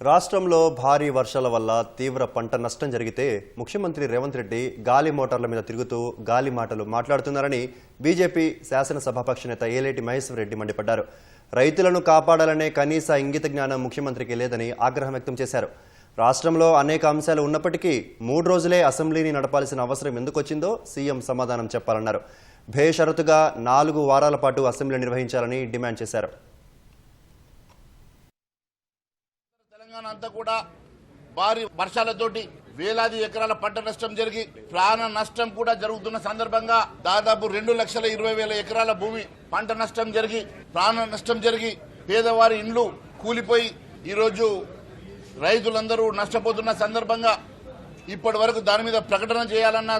రాష్ట్రంలో భారీ వర్షాల వల్ల తీవ్ర పంట నష్టం జరిగితే ముఖ్యమంత్రి రేవంత్ రెడ్డి గాలి మోటార్ల మీద తిరుగుతూ గాలి మాటలు మాట్లాడుతున్నారని బీజేపీ శాసనసభాపక్ష నేత ఏలేటి మహేశ్వర్ రెడ్డి మండిపడ్డారు. రైతులను కాపాడాలనే కనీస ఇంగిత జ్ఞానం ముఖ్యమంత్రికి లేదని ఆగ్రహం వ్యక్తం చేశారు. రాష్ట్రంలో అనేక అంశాలు ఉన్నప్పటికీ మూడు రోజులే అసెంబ్లీని నడపాల్సిన అవసరం ఎందుకొచ్చిందో సీఎం సమాధానం చెప్పాలన్నారు. భేషరతుగా నాలుగు వారాల పాటు అసెంబ్లీ నిర్వహించాలని డిమాండ్ చేశారు. తెలంగాణ అంతా కూడా భారీ వర్షాలతోటి వేలాది ఎకరాల పంట నష్టం జరిగి ప్రాణ నష్టం కూడా జరుగుతున్న సందర్భంగా దాదాపు రెండు లక్షల ఇరవై వేల ఎకరాల భూమి పంట నష్టం జరిగి ప్రాణ నష్టం జరిగి పేదవారి ఇండ్లు కూలిపోయి ఈరోజు రైతులందరూ నష్టపోతున్న సందర్భంగా ఇప్పటి వరకు దాని మీద ప్రకటన చేయాలన్న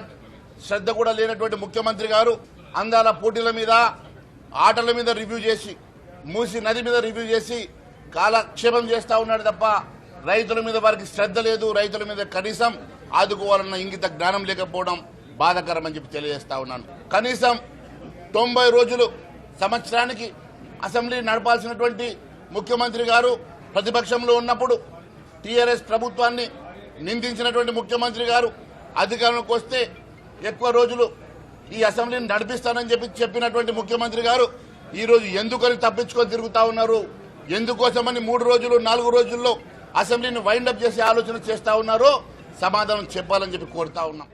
శ్రద్ధ కూడా లేనటువంటి ముఖ్యమంత్రి గారు అందాల పోటీల మీద ఆటల మీద రివ్యూ చేసి మూసి నది మీద రివ్యూ చేసి కాలక్షేపం చేస్తా ఉన్నాడు తప్ప రైతుల మీద వారికి శ్రద్ధ లేదు రైతుల మీద కనీసం ఆదుకోవాలన్న ఇంగిత జ్ఞానం లేకపోవడం బాధాకరం అని చెప్పి తెలియజేస్తా ఉన్నాను. కనీసం తొంభై రోజులు సంవత్సరానికి అసెంబ్లీ నడపాల్సినటువంటి ముఖ్యమంత్రి గారు ప్రతిపక్షంలో ఉన్నప్పుడు టీఆర్ఎస్ ప్రభుత్వాన్ని నిందించినటువంటి ముఖ్యమంత్రి గారు అధికారంలోకి వస్తే ఎక్కువ రోజులు ఈ అసెంబ్లీని నడిపిస్తానని చెప్పి చెప్పినటువంటి ముఖ్యమంత్రి గారు ఈరోజు ఎందుకని తప్పించుకొని తిరుగుతా ఉన్నారు? ఎందుకోసమని మూడు రోజులు నాలుగు రోజుల్లో అసెంబ్లీని వైండప్ చేసే ఆలోచన చేస్తా ఉన్నారో సమాధానం చెప్పాలని చెప్పి కోరుతా ఉన్నాం.